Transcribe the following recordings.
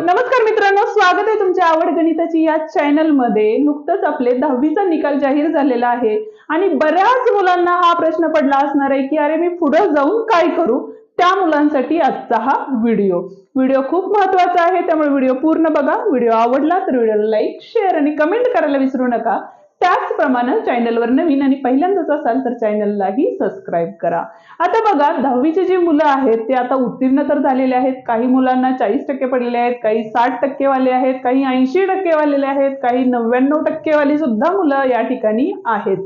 नमस्कार मित्रांनो स्वागत आहे तुमच्या आवड गणिताची या चॅनलमध्ये नुकतंच आपले दहावीचा निकाल जाहीर झालेला आहे आणि बऱ्याच मुलांना हा प्रश्न पडला असणार आहे की अरे मी पुढे जाऊन काय करू? त्या मुलांसाठी आजचा हा व्हिडिओ. व्हिडिओ खूप महत्त्वाचा आहे त्यामुळे व्हिडिओ पूर्ण बघा. व्हिडिओ आवडला तर व्हिडिओला लाईक शेअर आणि कमेंट करायला विसरू नका. त्याचप्रमाणे चॅनलवर नवीन आणि पहिल्यांदाच असाल तर चॅनललाही सबस्क्राईब करा. आता बघा दहावीचे जी मुलं आहेत ते आता उत्तीर्ण तर झालेले आहेत. काही मुलांना चाळीस टक्के पडलेले आहेत काही साठ टक्केवाले आहेत काही ऐंशी टक्केवालेले आहेत काही नव्याण्णव टक्केवाली सुद्धा मुलं या ठिकाणी आहेत.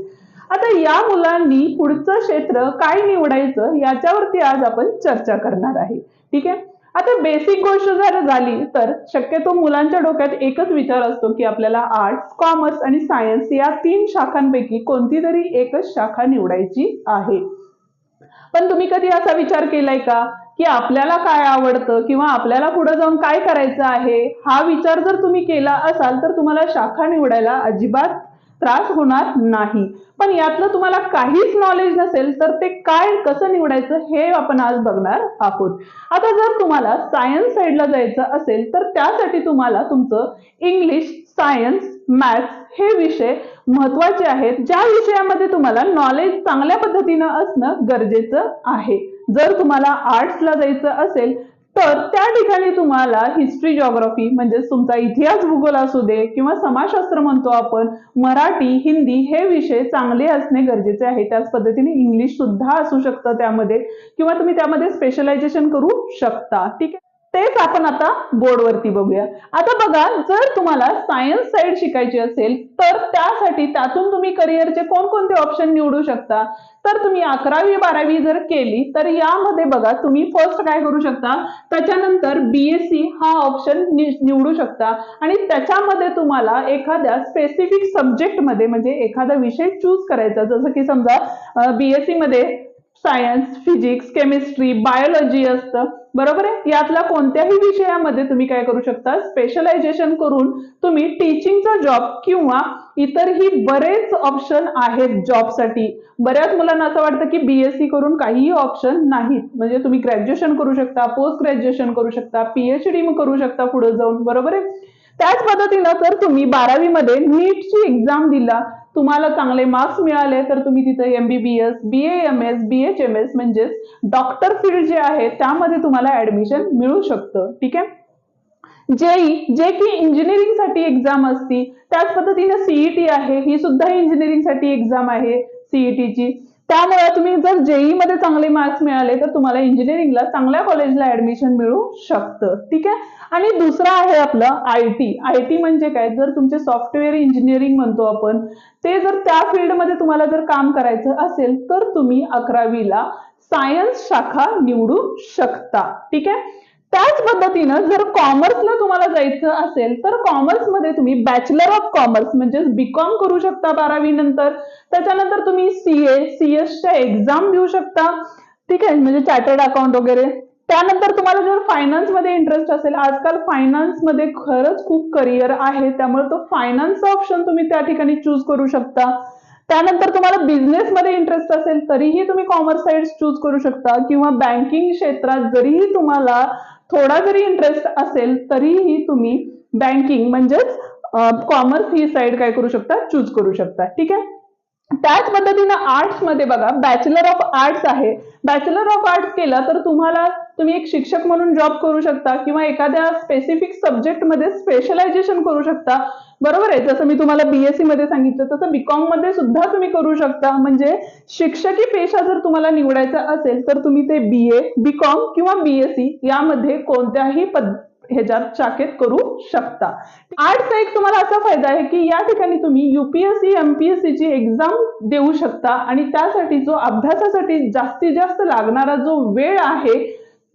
आता या मुलांनी पुढचं क्षेत्र काय निवडायचं याच्यावरती आज आपण चर्चा करणार आहे. ठीक आहे? आता बेसिक गोष्ट जर झाली तर शक्यतो मुलांच्या डोक्यात एकच विचार असतो की आपल्याला आर्ट्स कॉमर्स आणि सायन्स या तीन शाखांपैकी कोणती तरी एकच शाखा निवडायची आहे. पण तुम्ही कधी असा विचार केलाय का की आपल्याला काय आवडतं किंवा आपल्याला पुढे जाऊन काय करायचं आहे? हा विचार जर तुम्ही केला असाल तर तुम्हाला शाखा निवडायला अजिबात त्रास होणार नाही. पण यातलं तुम्हाला काहीच नॉलेज नसेल तर ते काय कसं निवडायचं हे आपण आज बघणार आहोत. आता जर तुम्हाला सायन्स साईडला जायचं असेल तर त्यासाठी तुम्हाला तुमचं इंग्लिश सायन्स मॅथ्स हे विषय महत्त्वाचे आहेत ज्या विषयामध्ये तुम्हाला नॉलेज चांगल्या पद्धतीनं असणं गरजेचं आहे. जर तुम्हाला आर्ट्सला जायचं असेल तर त्या ठिकाणी तुम्हाला हिस्ट्री जॉग्राफी म्हणजेच तुमचा इतिहास भूगोल असू दे किंवा समाजशास्त्र म्हणतो आपण मराठी हिंदी हे विषय चांगले असणे गरजेचे आहे. त्याच पद्धतीने इंग्लिश सुद्धा असू शकतं त्यामध्ये किंवा तुम्ही त्यामध्ये स्पेशलायझेशन करू शकता. ठीक आहे? तेच आपण आता बोर्डवरती बघूया. आता बघा जर तुम्हाला सायन्स साईड शिकायची असेल तर त्यासाठी त्यातून तुम्ही करिअरचे कोणकोणते ऑप्शन निवडू शकता? तर तुम्ही अकरावी बारावी जर केली तर यामध्ये बघा तुम्ही फर्स्ट काय करू शकता? त्याच्यानंतर बीएससी हा ऑप्शन निवडू शकता. आणि त्याच्यामध्ये तुम्हाला एखाद्या स्पेसिफिक सब्जेक्टमध्ये म्हणजे एखादा विषय चूज करायचा. जसं की समजा बीएससी मध्ये सायन्स फिजिक्स केमिस्ट्री बायोलॉजी असतं. बरोबर आहे? यातल्या कोणत्याही विषयामध्ये तुम्ही काय करू शकता? स्पेशलायझेशन करून तुम्ही टीचिंगचा जॉब किंवा इतरही बरेच ऑप्शन आहेत जॉबसाठी बऱ्याच मुलांना असं वाटतं की बीएससी करून काहीही ऑप्शन नाहीत. म्हणजे तुम्ही ग्रॅज्युएशन करू शकता पोस्ट ग्रॅज्युएशन करू शकता पीएचडी करू शकता पुढे जाऊन. बरोबर आहे? त्याच पद्धतीनं जर तुम्ही बारावीमध्ये नीटची एक्झाम दिला तुम्हाला चांगले मार्क्स मिळाले तर तुम्ही तिथे MBBS B M S B H M S म्हणजेच डॉक्टर फील्ड जे आहे त्यामध्ये तुम्हाला ऍडमिशन मिळू शकतं. ठीक आहे? जेई जे की इंजिनिअरिंगसाठी एक्झाम असती त्याच पद्धतीने सीईटी आहे ही सुद्धा इंजिनिअरिंगसाठी एक्झाम आहे सीईटीची त्यामुळे तुम्ही जर जेई मध्ये चांगले मार्क्स मिळाले तर तुम्हाला इंजिनिअरिंगला चांगल्या कॉलेजला ऍडमिशन मिळू शकतं. ठीक आहे? आणि दुसरं आहे आपलं आय टी आय टी म्हणजे काय? जर तुमचे सॉफ्टवेअर इंजिनिअरिंग म्हणतो आपण ते जर त्या फील्डमध्ये तुम्हाला जर काम करायचं असेल तर तुम्ही अकरावीला सायन्स शाखा निवडू शकता. ठीक आहे? त्याच पद्धतीनं जर कॉमर्सला तुम्हाला जायचं असेल तर कॉमर्समध्ये तुम्ही बॅचलर ऑफ कॉमर्स म्हणजे बीकॉम करू शकता बारावी नंतर. त्याच्यानंतर तुम्ही सी ए सी एसच्या एक्झाम देऊ शकता. ठीक आहे म्हणजे चार्टर्ड अकाउंट वगैरे. त्यानंतर तुम्हाला जर फायनान्समध्ये इंटरेस्ट असेल आजकाल फायनान्समध्ये खरंच खूप करिअर आहे त्यामुळे तो फायनान्सचा ऑप्शन तुम्ही त्या ठिकाणी चूज करू शकता. त्यानंतर तुम्हाला बिझनेसमध्ये इंटरेस्ट असेल तरीही तुम्ही कॉमर्स साईड चूज करू शकता. किंवा बँकिंग क्षेत्रात जरीही तुम्हाला थोडा जरी इंटरेस्ट असेल तरीही तुम्ही बँकिंग म्हणजेच कॉमर्स ही साईड काय करू शकता? चूज करू शकता. ठीक आहे? त्याच पद्धतीनं आर्ट्समध्ये बघा बॅचलर ऑफ आर्ट्स आहे. बॅचलर ऑफ आर्ट्स केला तर तुम्हाला तुम्ही एक शिक्षक म्हणून जॉब करू शकता किंवा एखाद्या स्पेसिफिक सब्जेक्टमध्ये स्पेशलायझेशन करू शकता. बरोबर आहे. जसं मी तुम्हाला बीएससी मध्ये सांगितलं तसं बीकॉममध्ये सुद्धा तुम्ही करू शकता. म्हणजे शिक्षकी पेशा जर तुम्हाला निवडायचा असेल तर तुम्ही ते बी ए बीकॉम किंवा बीएससी यामध्ये कोणत्याही पद ह्याच्यात शाखेत करू शकता. आर्टचा एक तुम्हाला असा फायदा आहे की या ठिकाणी तुम्ही युपीएससी एमपीएससी ची एक्झाम देऊ शकता. आणि त्यासाठी जो अभ्यासासाठी जास्तीत जास्त लागणारा जो वेळ आहे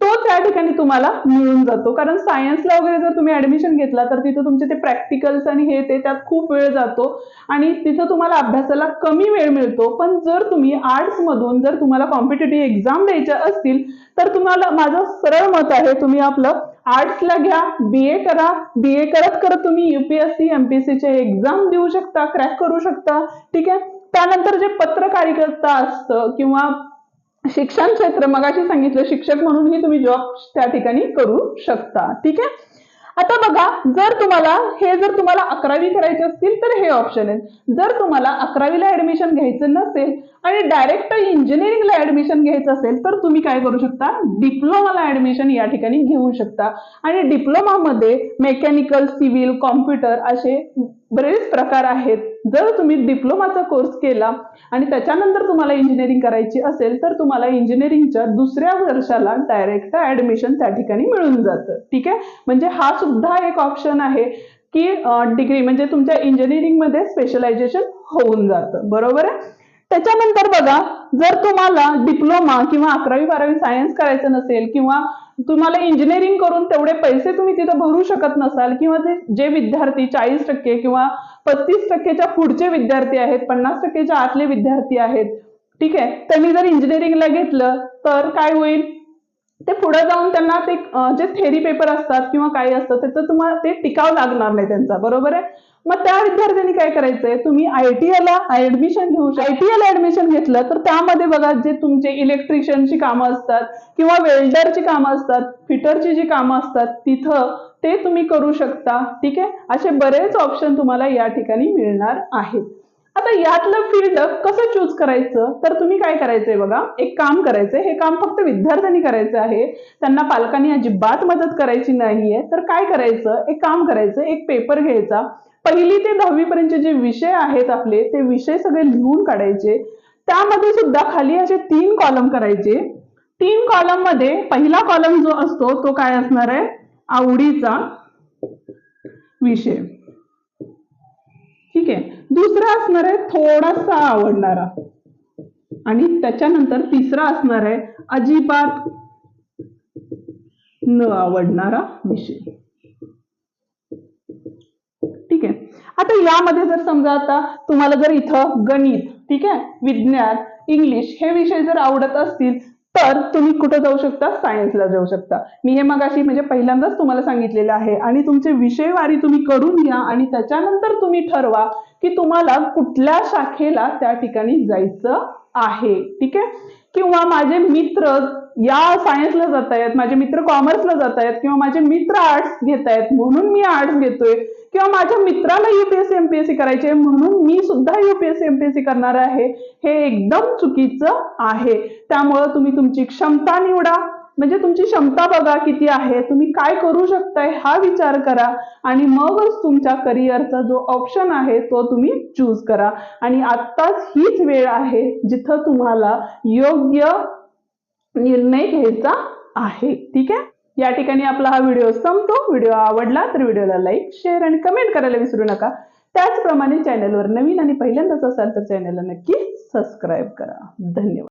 तो त्या ठिकाणी तुम्हाला मिळून जातो. कारण सायन्सला वगैरे जर तुम्ही ऍडमिशन घेतला तर तिथं तुमचे ते प्रॅक्टिकल्स आणि हे ते त्यात खूप वेळ जातो. आणि तिथं तुम्हाला अभ्यासाला कमी वेळ मिळतो. पण जर तुम्ही आर्ट्स मधून जर तुम्हाला कॉम्पिटेटिव्ह एक्झाम द्यायच्या असतील तर तुम्हाला माझं सरळ मत आहे तुम्ही आपलं आर्ट्सला घ्या बी ए करा. बी ए करत करत तुम्ही युपीएससी एमपीएससीचे एक्झाम देऊ शकता क्रॅक करू शकता. ठीक आहे? त्यानंतर जे पत्रकारिता असतं किंवा शिक्षण क्षेत्र मगाशी सांगितलं शिक्षक म्हणूनही तुम्ही जॉब त्या ठिकाणी करू शकता. ठीक आहे? आता बघा जर तुम्हाला हे जर तुम्हाला अकरावी करायचे असतील तर हे ऑप्शन आहेत जर तुम्हाला अकरावीला ऍडमिशन घ्यायचं नसेल आणि डायरेक्ट इंजिनिअरिंगला ऍडमिशन घ्यायचं असेल तर तुम्ही काय करू शकता? डिप्लोमाला ऍडमिशन या ठिकाणी घेऊ शकता. आणि डिप्लोमामध्ये मेकॅनिकल सिव्हिल कॉम्प्युटर असे बरेच प्रकार आहेत. जर तुम्ही डिप्लोमाचा कोर्स केला आणि त्याच्यानंतर तुम्हाला इंजिनिअरिंग करायची असेल तर तुम्हाला इंजिनिअरिंगच्या दुसऱ्या वर्षाला डायरेक्ट ऍडमिशन त्या ठिकाणी मिळून जातं. ठीक आहे? म्हणजे हा सुद्धा एक ऑप्शन आहे की डिग्री म्हणजे तुमच्या इंजिनिअरिंगमध्ये स्पेशलायझेशन होऊन जातं. बरोबर आहे? त्याच्यानंतर बघा जर तुम्हाला डिप्लोमा किंवा अकरावी बारावी सायन्स करायचं नसेल किंवा तुम्हाला इंजिनिअरिंग करून तेवढे पैसे तुम्ही तिथं भरू शकत नसाल किंवा ते जे विद्यार्थी चाळीस टक्के किंवा पस्तीस टक्केच्या पुढचे विद्यार्थी आहेत पन्नास टक्केच्या आतले विद्यार्थी आहेत ठीक आहे? त्यांनी जर इंजिनिअरिंगला घेतलं तर काय होईल? ते पुढे जाऊन त्यांना ते जे थेरी पेपर असतात किंवा काही असतं त्याचं तुम्हाला ते टिकाव लागणार नाही त्यांचा बरोबर आहे? मग त्या विद्यार्थ्यांनी काय करायचंय? तुम्ही आयटीआय ला ऍडमिशन घेऊ शकता ऍडमिशन घेतलं तर त्यामध्ये बघा जे तुमचे इलेक्ट्रिशियनची कामं असतात किंवा वेल्डरची कामं असतात फिटरची जी कामं असतात तिथं ते तुम्ही करू शकता. ठीक आहे? असे बरेच ऑप्शन तुम्हाला या ठिकाणी मिळणार आहेत. आता यातलं फील्ड कसं चूज करायचं? तर तुम्ही काय करायचंय बघा? एक काम करायचंय. हे काम फक्त विद्यार्थ्यांनी करायचं आहे. त्यांना पालकांनी अजिबात मदत करायची नाहीये. तर काय करायचं? एक काम करायचं. एक पेपर घ्यायचा. पहिली ते दहावी पर्यंतचे जे विषय आहेत आपले ते विषय सगळे लिहून काढायचे. त्यामध्ये सुद्धा खाली असे तीन कॉलम करायचे. तीन कॉलममध्ये पहिला कॉलम जो असतो तो काय असणार आहे? आवडीचा विषय. ठीक आहे. दुसरा असणार आहे थोडासा आवडणारा. आणि त्याच्यानंतर तिसरा असणार आहे अजिबात न आवडणारा विषय. आता यामध्ये जर समजा आता तुम्हाला जर इथं गणित ठीक आहे? विज्ञान इंग्लिश हे विषय जर आवडत असतील तर तुम्ही कुठं जाऊ शकता? सायन्सला जाऊ शकता. मी हे मगाशी म्हणजे पहिल्यांदाच तुम्हाला सांगितलेलं आहे. आणि तुमचे विषयवारी तुम्ही करून घ्या आणि त्याच्यानंतर तुम्ही ठरवा की तुम्हाला कुठल्या शाखेला त्या ठिकाणी जायचं आहे ठीक आहे? किंवा माझे मित्र या सायन्सला जात आहेत माझे मित्र कॉमर्सला जात आहेत किंवा माझे मित्र आर्ट्स घेत आहेत म्हणून मी आर्ट्स घेतोय किंवा माझ्या मित्राला युपीएससी एमपीएससी करायचे आहे, म्हणून मी सुद्धा युपीएससी एमपीएससी करणार आहे हे एकदम चुकीचं आहे. त्यामुळं तुम्ही तुमची क्षमता निवडा. म्हणजे तुमची क्षमता बघा किती आहे तुम्ही काय करू शकताय हा विचार करा आणि मगच तुमच्या करिअरचा जो ऑप्शन आहे तो तुम्ही चूज करा. आणि आत्ताच हीच वेळ आहे जिथं तुम्हाला योग्य निर्णय घ्यायचा आहे. ठीक आहे? या ठिकाणी आपला हा व्हिडिओ संपतो. व्हिडिओ आवडला तर व्हिडिओला लाईक शेअर आणि कमेंट करायला विसरू नका. त्याचप्रमाणे चॅनलवर नवीन आणि पहिल्यांदाच असाल तर चॅनलला नक्की सबस्क्राईब करा. धन्यवाद.